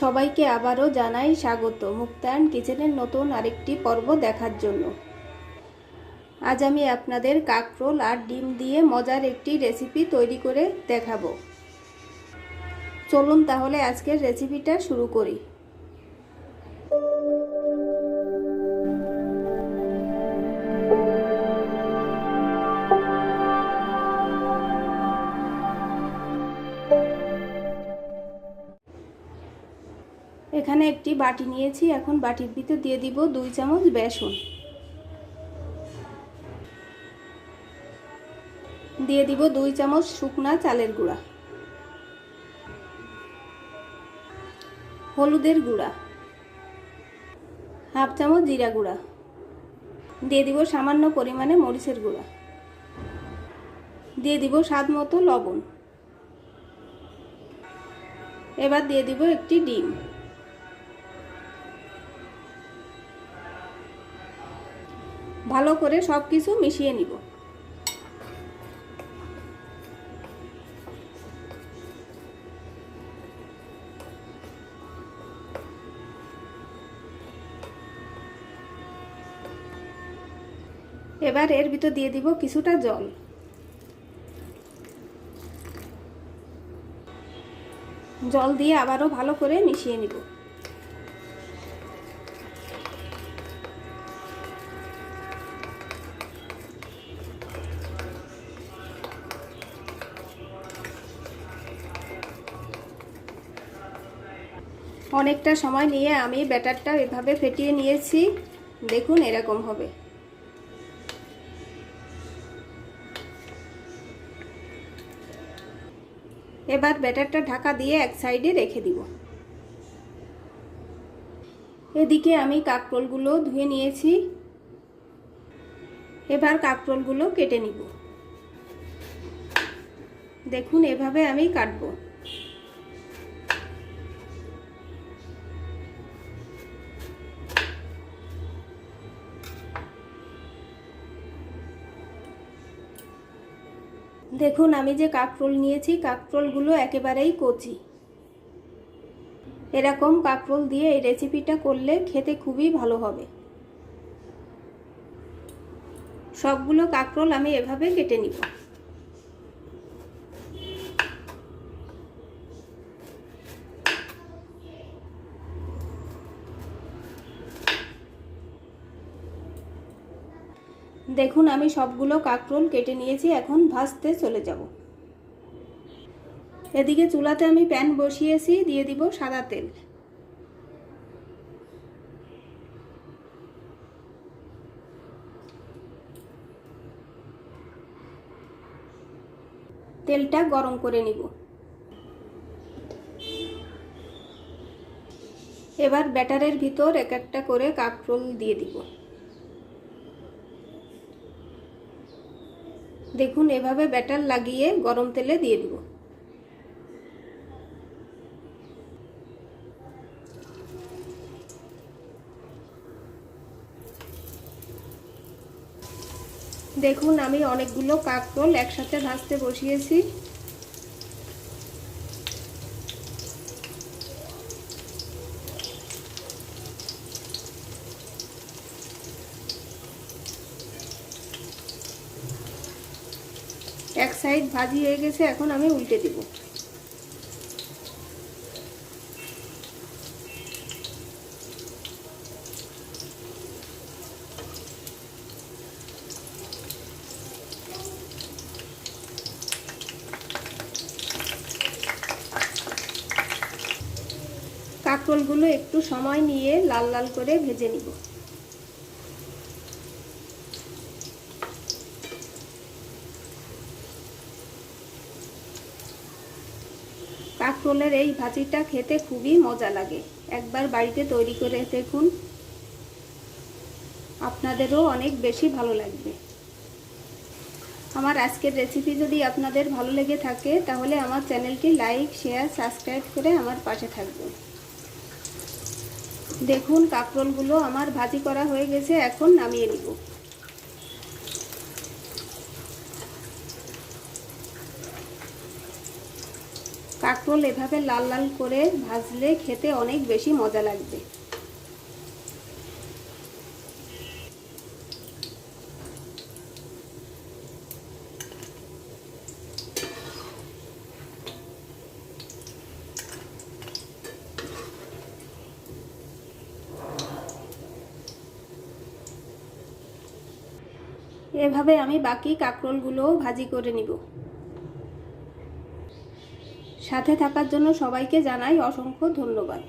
সবাইকে আবারও জানাই স্বাগত। মুক্তায়ন কিচেনের নতুন আরেকটি পর্ব দেখার জন্য। আজ আমি আপনাদের কাকরোল আর ডিম দিয়ে মজার একটি রেসিপি তৈরি করে দেখাবো। চলুন তাহলে আজকের রেসিপিটা শুরু করি। এখানে একটি বাটি নিয়েছি, এখন বাটির ভিতর দিয়ে দিব দুই চামচ বেসন। দিয়ে দিব দুই চামচ শুকনা চালের গুঁড়া। হলুদের গুঁড়া। হাফ চামচ জিরা গুঁড়া। দিয়ে দিব সামান্য পরিমাণে মরিচের গুঁড়া। দিয়ে দিব স্বাদ মতো লবণ। এবার দিয়ে দিব একটি ডিম। ভালো করে সব কিছু মিশিয়ে নিব। এবার এর ভিতর দিয়ে দিব কিছুটা জল। জল দিয়ে আবারও ভালো করে মিশিয়ে নিব। অনেকটা সময় নিয়ে আমি ব্যাটারটা এভাবে ফেটিয়ে নিয়েছি। দেখুন এরকম হবে। এবার ব্যাটারটা ঢাকা দিয়ে এক সাইডে রেখে দিব। এদিকে আমি কাকরোলগুলো ধুয়ে নিয়েছি। এবার কাকরোলগুলো কেটে নিব। দেখুন এভাবে আমি কাটবো। দেখুন, আমি যে কাকরোল নিয়েছি, কাকরোলগুলো একেবারেই কচি। এরকম কাকরোল দিয়ে এই রেসিপিটা করলে খেতে খুবই ভালো হবে। সবগুলো কাকরোল আমি এভাবে কেটে নিব। দেখুন, আমি সবগুলো কাকরোল কেটে নিয়েছি, এখন ভাজতে চলে যাব। এদিকে চুলাতে আমি প্যান বসিয়েছি, দিয়ে দিব সাদা তেল। তেলটা গরম করে নিব। এবার ব্যাটারের ভিতর এক একটা করে কাকরোল দিয়ে দিব। দেখুন, এভাবে ব্যাটার লাগিয়ে গরম তেলে দিয়ে দিব। দেখুন, আমি অনেকগুলো কাকরোল একসাথে ভাজতে বসিয়েছি। এক সাইড ভাজি হয়ে গেছে, এখন আমি উল্টে দিব। কাঁকরোলগুলো একটু সময় নিয়ে লাল লাল করে ভেজে নিব। কাঁকরোলের এই ভাজিটা খেতে খুবই মজা লাগে। একবার বাড়িতে তৈরি করে দেখুন। আপনাদেরও অনেক বেশি ভালো লাগবে। আমার আজকের রেসিপি যদি আপনাদের ভালো লেগে থাকে, তাহলে আমার চ্যানেলটি লাইক, শেয়ার, সাবস্ক্রাইব করে আমার পাশে থাকবেন। দেখুন, কাঁকরোলগুলো আমার ভাজি করা হয়ে গেছে, এখন নামিয়ে নিব। কাঁকরোল এভাবে লাল লাল করে ভাজলে খেতে অনেক বেশি মজা লাগবে। এভাবে আমি বাকি কাঁকরোলগুলোও ভাজি করে নিব। সাথে থাকার জন্য সবাইকে জানাই অসংখ্য ধন্যবাদ।